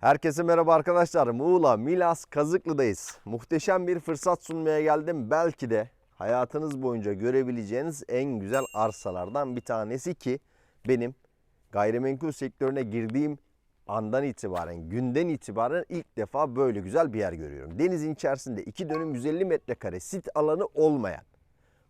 Herkese merhaba arkadaşlar. Muğla, Milas, Kazıklı'dayız. Muhteşem bir fırsat sunmaya geldim. Belki de hayatınız boyunca görebileceğiniz en güzel arsalardan bir tanesi ki benim gayrimenkul sektörüne girdiğim andan itibaren, günden itibaren ilk defa böyle güzel bir yer görüyorum. Denizin içerisinde 2 dönüm 150 metrekare sit alanı olmayan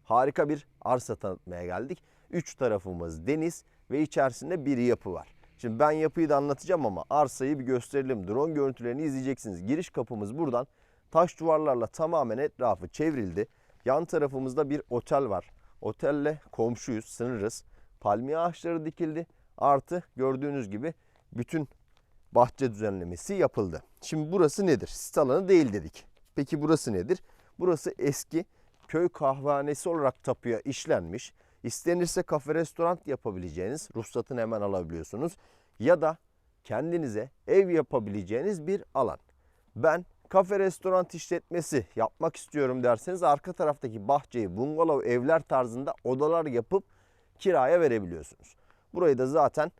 harika bir arsa tanıtmaya geldik. Üç tarafımız deniz ve içerisinde bir yapı var. Şimdi ben yapıyı da anlatacağım ama arsayı bir gösterelim. Drone görüntülerini izleyeceksiniz. Giriş kapımız buradan. Taş duvarlarla tamamen etrafı çevrildi. Yan tarafımızda bir otel var. Otelle komşuyuz, sınırız. Palmiye ağaçları dikildi. Artı gördüğünüz gibi bütün bahçe düzenlemesi yapıldı. Şimdi burası nedir? Sit alanı değil dedik. Peki burası nedir? Burası eski köy kahvehanesi olarak tapuya işlenmiş. İstenirse kafe restoran yapabileceğiniz, ruhsatını hemen alabiliyorsunuz. Ya da kendinize ev yapabileceğiniz bir alan. Ben kafe restoran işletmesi yapmak istiyorum derseniz arka taraftaki bahçeyi bungalov evler tarzında odalar yapıp kiraya verebiliyorsunuz. Burayı da zaten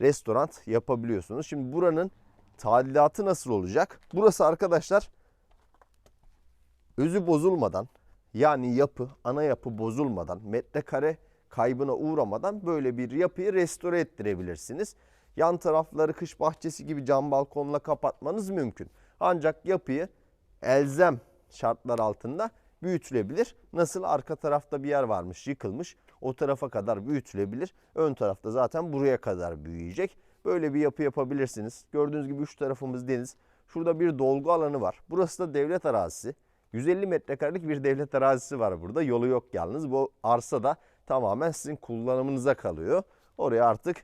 restoran yapabiliyorsunuz. Şimdi buranın tadilatı nasıl olacak? Burası arkadaşlar özü bozulmadan yani yapı, ana yapı bozulmadan, metrekare kaybına uğramadan böyle bir yapıyı restore ettirebilirsiniz. Yan tarafları kış bahçesi gibi cam balkonla kapatmanız mümkün. Ancak yapıyı elzem şartlar altında büyütülebilir. Nasıl arka tarafta bir yer varmış yıkılmış o tarafa kadar büyütülebilir. Ön tarafta zaten buraya kadar büyüyecek. Böyle bir yapı yapabilirsiniz. Gördüğünüz gibi üç tarafımız deniz. Şurada bir dolgu alanı var. Burası da devlet arazisi. 150 metrekarelik bir devlet arazisi var burada. Yolu yok yalnız. Bu arsa da tamamen sizin kullanımınıza kalıyor. Oraya artık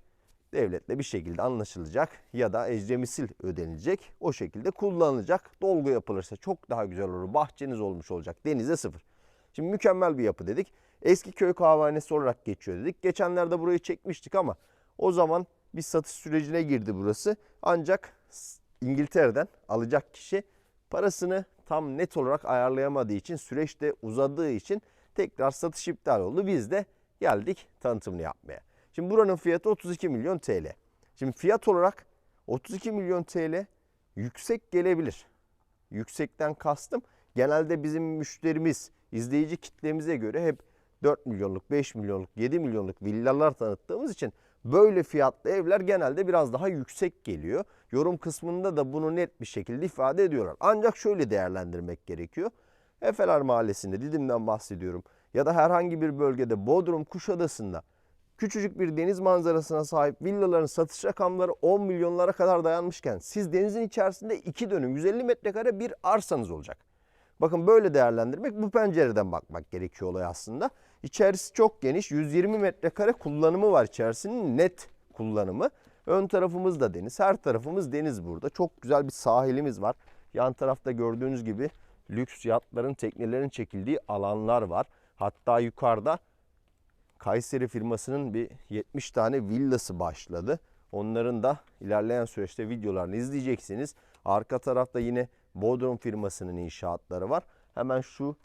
devletle bir şekilde anlaşılacak ya da ecremisil ödenilecek. O şekilde kullanılacak. Dolgu yapılırsa çok daha güzel olur. Bahçeniz olmuş olacak. Denize sıfır. Şimdi mükemmel bir yapı dedik. Eski köy kahvehanesi olarak geçiyor dedik. Geçenlerde burayı çekmiştik ama o zaman bir satış sürecine girdi burası. Ancak İngiltere'den alacak kişi parasını tam net olarak ayarlayamadığı için süreçte uzadığı için tekrar satış iptal oldu. Biz de geldik tanıtımını yapmaya. Şimdi buranın fiyatı 32 milyon TL. Şimdi fiyat olarak 32 milyon TL yüksek gelebilir. Yüksekten kastım genelde bizim müşterimiz izleyici kitlemize göre hep 4 milyonluk, 5 milyonluk, 7 milyonluk villalar tanıttığımız için böyle fiyatlı evler genelde biraz daha yüksek geliyor. Yorum kısmında da bunu net bir şekilde ifade ediyorlar. Ancak şöyle değerlendirmek gerekiyor. Efeler Mahallesi'nde Didim'den bahsediyorum ya da herhangi bir bölgede Bodrum Kuşadası'nda küçücük bir deniz manzarasına sahip villaların satış rakamları 10 milyonlara kadar dayanmışken siz denizin içerisinde 2 dönüm 150 metrekare bir arsanız olacak. Bakın böyle değerlendirmek bu pencereden bakmak gerekiyor olay aslında. İçerisi çok geniş 120 metrekare kullanımı var içerisinin net kullanımı. Ön tarafımız da deniz her tarafımız deniz burada. Çok güzel bir sahilimiz var. Yan tarafta gördüğünüz gibi lüks yatların teknelerin çekildiği alanlar var. Hatta yukarıda Kayseri firmasının bir 70 tane villası başladı. Onların da ilerleyen süreçte videolarını izleyeceksiniz. Arka tarafta yine Bodrum firmasının inşaatları var. Hemen şu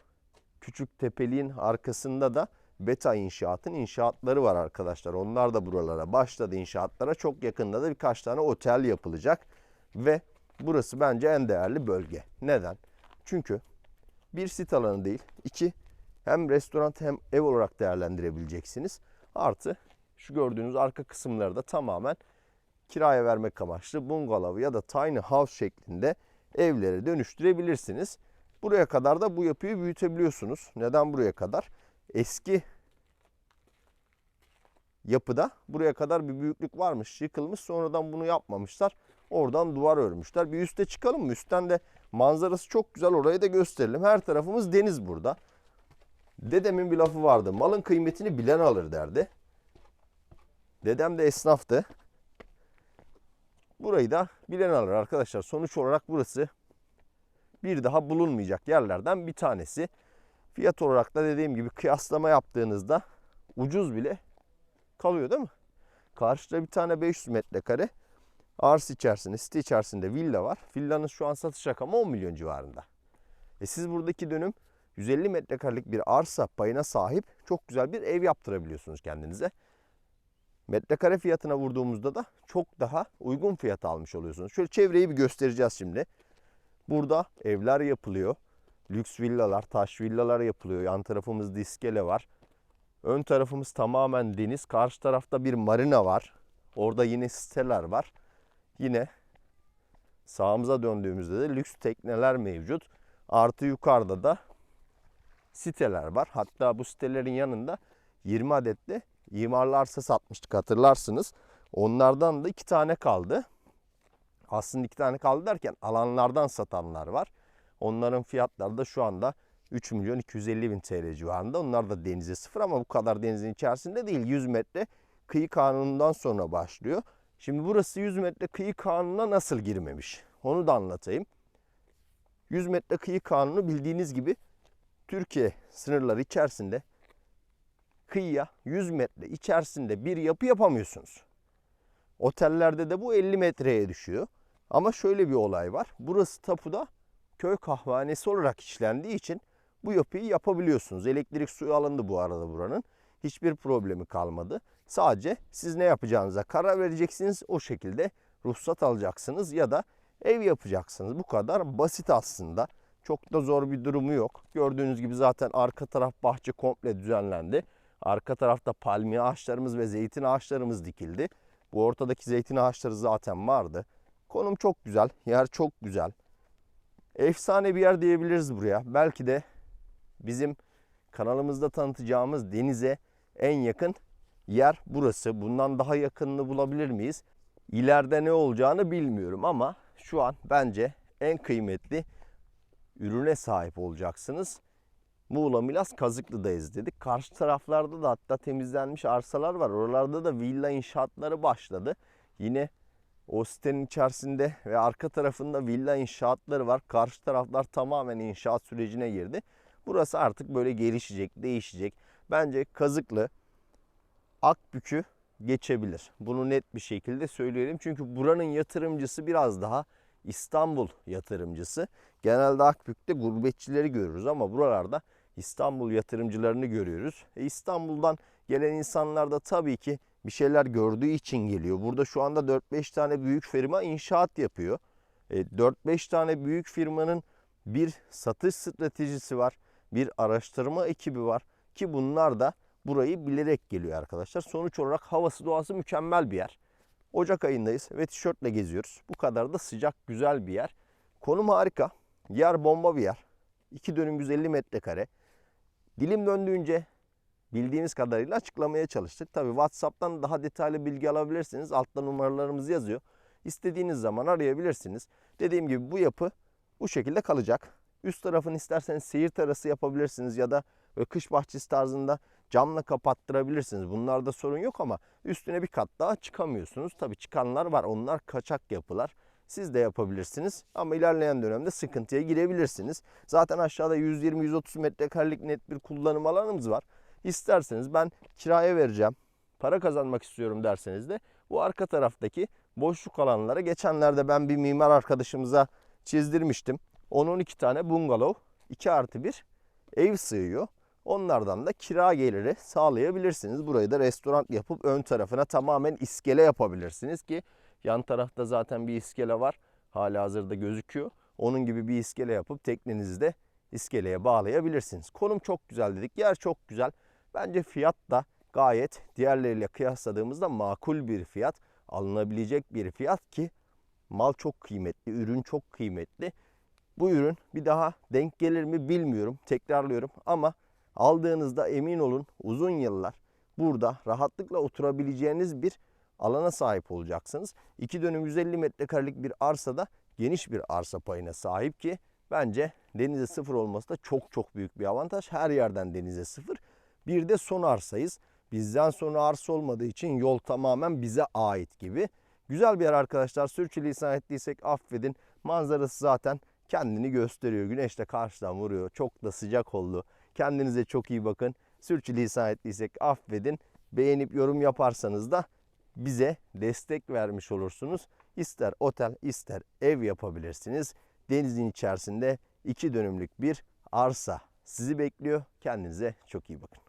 küçük tepeliğin arkasında da Beta İnşaat'ın inşaatları var arkadaşlar. Onlar da buralara başladı inşaatlara. Çok yakında da birkaç tane otel yapılacak. Ve burası bence en değerli bölge. Neden? Çünkü bir sit alanı değil. iki hem restoran hem ev olarak değerlendirebileceksiniz. Artı şu gördüğünüz arka kısımları da tamamen kiraya vermek amaçlı bungalov ya da tiny house şeklinde evlere dönüştürebilirsiniz. Buraya kadar da bu yapıyı büyütebiliyorsunuz. Neden buraya kadar? Eski yapıda buraya kadar bir büyüklük varmış, yıkılmış. Sonradan bunu yapmamışlar. Oradan duvar örmüşler. Bir üste çıkalım mı? Üstten de manzarası çok güzel. Orayı da gösterelim. Her tarafımız deniz burada. Dedemin bir lafı vardı. Malın kıymetini bilen alır derdi. Dedem de esnaftı. Burayı da bilen alır arkadaşlar. Sonuç olarak burası bir daha bulunmayacak yerlerden bir tanesi. Fiyat olarak da dediğim gibi kıyaslama yaptığınızda ucuz bile kalıyor değil mi? Karşıda bir tane 500 metrekare arsa içerisinde, site içerisinde villa var. Villanın şu an satış rakamı 10 milyon civarında. E siz buradaki dönüm 150 metrekarelik bir arsa payına sahip çok güzel bir ev yaptırabiliyorsunuz kendinize. Metrekare fiyatına vurduğumuzda da çok daha uygun fiyat almış oluyorsunuz. Şöyle çevreyi bir göstereceğiz şimdi. Burada evler yapılıyor. Lüks villalar, taş villalar yapılıyor. Yan tarafımızda iskele var. Ön tarafımız tamamen deniz. Karşı tarafta bir marina var. Orada yine siteler var. Yine sağımıza döndüğümüzde de lüks tekneler mevcut. Artı yukarıda da siteler var. Hatta bu sitelerin yanında 20 adet de imarlı arsa satmıştık hatırlarsınız. Onlardan da iki tane kaldı. Aslında iki tane kaldı derken alanlardan satanlar var. Onların fiyatları da şu anda 3 milyon 250 bin TL civarında. Onlar da denize sıfır ama bu kadar denizin içerisinde değil. 100 metre kıyı kanunundan sonra başlıyor. Şimdi burası 100 metre kıyı kanununa nasıl girmemiş? Onu da anlatayım. 100 metre kıyı kanunu bildiğiniz gibi Türkiye sınırları içerisinde kıyıya 100 metre içerisinde bir yapı yapamıyorsunuz. Otellerde de bu 50 metreye düşüyor. Ama şöyle bir olay var. Burası tapuda köy kahvanesi olarak işlendiği için bu yapıyı yapabiliyorsunuz. Elektrik suyu alındı bu arada buranın. Hiçbir problemi kalmadı. Sadece siz ne yapacağınıza karar vereceksiniz. O şekilde ruhsat alacaksınız ya da ev yapacaksınız. Bu kadar basit aslında. Çok da zor bir durumu yok. Gördüğünüz gibi zaten arka taraf bahçe komple düzenlendi. Arka tarafta palmiye ağaçlarımız ve zeytin ağaçlarımız dikildi. Bu ortadaki zeytin ağaçları zaten vardı. Konum çok güzel. Yer çok güzel. Efsane bir yer diyebiliriz buraya. Belki de bizim kanalımızda tanıtacağımız denize en yakın yer burası. Bundan daha yakınını bulabilir miyiz? İleride ne olacağını bilmiyorum ama şu an bence en kıymetli ürüne sahip olacaksınız. Muğla Milas Kazıklı'dayız dedik. Karşı taraflarda da hatta temizlenmiş arsalar var. Oralarda da villa inşaatları başladı. Yine o sitenin içerisinde ve arka tarafında villa inşaatları var. Karşı taraflar tamamen inşaat sürecine girdi. Burası artık böyle gelişecek, değişecek. Bence Kazıklı Akbük'ü geçebilir. Bunu net bir şekilde söyleyelim. Çünkü buranın yatırımcısı biraz daha İstanbul yatırımcısı. Genelde Akbük'te gurbetçileri görürüz ama buralarda İstanbul yatırımcılarını görüyoruz. E İstanbul'dan gelen insanlar da tabii ki bir şeyler gördüğü için geliyor. Burada şu anda 4-5 tane büyük firma inşaat yapıyor. E 4-5 tane büyük firmanın bir satış stratejisi var. Bir araştırma ekibi var ki bunlar da burayı bilerek geliyor arkadaşlar. Sonuç olarak havası doğası mükemmel bir yer. Ocak ayındayız ve tişörtle geziyoruz. Bu kadar da sıcak güzel bir yer. Konum harika. Yer bomba bir yer. 2 dönüm 150 metrekare. Dilim döndüğünce bildiğimiz kadarıyla açıklamaya çalıştık. Tabi WhatsApp'tan daha detaylı bilgi alabilirsiniz. Altta numaralarımız yazıyor. İstediğiniz zaman arayabilirsiniz. Dediğim gibi bu yapı bu şekilde kalacak. Üst tarafını isterseniz seyir terası yapabilirsiniz ya da kış bahçesi tarzında camla kapattırabilirsiniz. Bunlarda sorun yok ama üstüne bir kat daha çıkamıyorsunuz. Tabii çıkanlar var. Onlar kaçak yapılar. Siz de yapabilirsiniz ama ilerleyen dönemde sıkıntıya girebilirsiniz. Zaten aşağıda 120-130 metrekarelik net bir kullanım alanımız var. İsterseniz ben kiraya vereceğim, para kazanmak istiyorum derseniz de bu arka taraftaki boşluk alanlara geçenlerde ben bir mimar arkadaşımıza çizdirmiştim. 10-12 tane bungalov 2 artı 1 ev sığıyor. Onlardan da kira geliri sağlayabilirsiniz. Burayı da restoran yapıp ön tarafına tamamen iskele yapabilirsiniz ki yan tarafta zaten bir iskele var. Hala hazırda gözüküyor. Onun gibi bir iskele yapıp teknenizi de iskeleye bağlayabilirsiniz. Konum çok güzel dedik. Yer çok güzel. Bence fiyat da gayet diğerleriyle kıyasladığımızda makul bir fiyat. Alınabilecek bir fiyat ki mal çok kıymetli, ürün çok kıymetli. Bu ürün bir daha denk gelir mi bilmiyorum. Tekrarlıyorum ama aldığınızda emin olun uzun yıllar burada rahatlıkla oturabileceğiniz bir alana sahip olacaksınız. 2 dönüm 150 metrekarelik bir arsada geniş bir arsa payına sahip ki bence denize sıfır olması da çok çok büyük bir avantaj. Her yerden denize sıfır. Bir de son arsayız. Bizden sonra arsa olmadığı için yol tamamen bize ait gibi. Güzel bir yer arkadaşlar. Sürçülisan ettiysek affedin. Manzarası zaten kendini gösteriyor. Güneş de karşıdan vuruyor. Çok da sıcak oldu. Kendinize çok iyi bakın. Sürçülisan ettiysek affedin. Beğenip yorum yaparsanız da bize destek vermiş olursunuz. İster otel ister ev yapabilirsiniz. Denizin içerisinde iki dönümlük bir arsa sizi bekliyor. Kendinize çok iyi bakın.